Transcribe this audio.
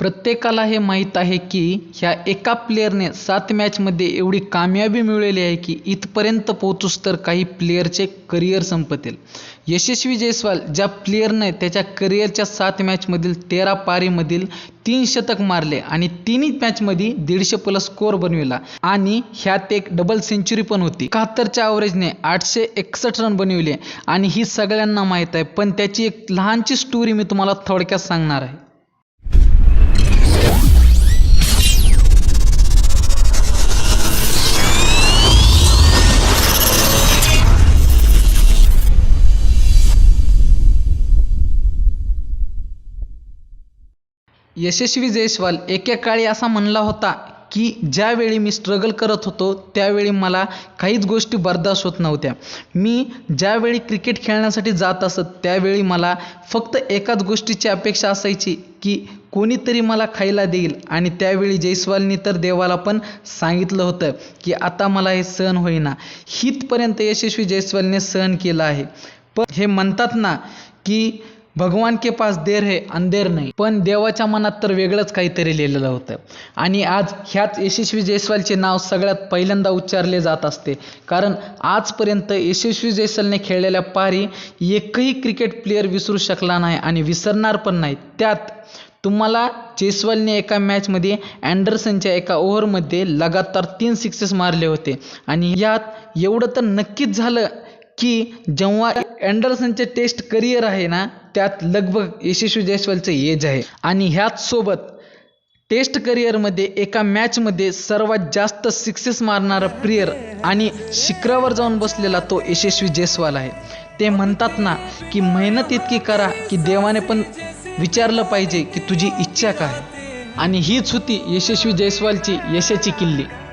प्रत्येकाला हे माहीत आहे की ह्या एका प्लेअरने सात मॅचमध्ये एवढी कामयाबी मिळवली आहे की इथपर्यंत पोहोचूस तर काही प्लेअरचे करिअर संपतील. यशस्वी जयस्वाल ज्या प्लेअरने त्याच्या करिअरच्या सात मॅचमधील तेरा पारीमधील तीन शतक मारले आणि तिन्ही मॅचमध्ये दीडशे प्लस स्कोअर बनविला. आणि ह्यात एक डबल सेंचुरी पण होती. एकाहत्तरच्या ॲव्हरेजने आठशे एकसष्ट रन बनविले. आणि ही सगळ्यांना माहीत आहे पण त्याची एक लहानची स्टोरी मी तुम्हाला थोडक्यात सांगणार आहे. यशस्वी जयस्वाल एकेकाळी असा म्हणला होता की ज्यावेळी मी स्ट्रगल करत होतो त्यावेळी मला काहीच गोष्टी बर्दाश्त होत नव्हत्या. मी ज्यावेळी क्रिकेट खेळण्यासाठी जात असत त्यावेळी मला फक्त एकाच गोष्टीची अपेक्षा असायची की कोणीतरी मला खायला देईल. आणि त्यावेळी जयस्वालनी तर देवाला पण सांगितलं होतं की आता मला हे सहन होईना. हितपर्यंत यशस्वी जयस्वालने सहन केलं आहे. पण हे म्हणतात ना की भगवान के पास देर है अंधेर नाही. पण देवाच्या मनात तर वेगळंच काहीतरी लिहिलेलं होतं. आणि आज ह्याच यशस्वी जयस्वालचे नाव सगळ्यात पहिल्यांदा उच्चारले जात असते. कारण आजपर्यंत यशस्वी जयस्वालने खेळलेल्या पारी एकही क्रिकेट प्लेअर विसरू शकला नाही आणि विसरणार पण नाही. त्यात तुम्हाला जयस्वालने एका मॅचमध्ये अँडरसनच्या एका ओव्हरमध्ये लगातार तीन सिक्सेस मारले होते. आणि यात एवढं तर नक्कीच झालं की जेव्हा अँडरसनचे टेस्ट करिअर आहे ना त्यात लगभग यशस्वी जयस्वालचं एज आहे. आणि ह्याच सोबत टेस्ट करिअरमध्ये एका मॅचमध्ये सर्वात जास्त सिक्सेस मारणारा प्लेयर आणि शिखरावर जाऊन बसलेला तो यशस्वी जयस्वाल आहे. ते म्हणतात ना की मेहनत इतकी करा की देवाने पण विचारलं पाहिजे की तुझी इच्छा काय? आणि हीच होती यशस्वी जयस्वालची यशाची किल्ली.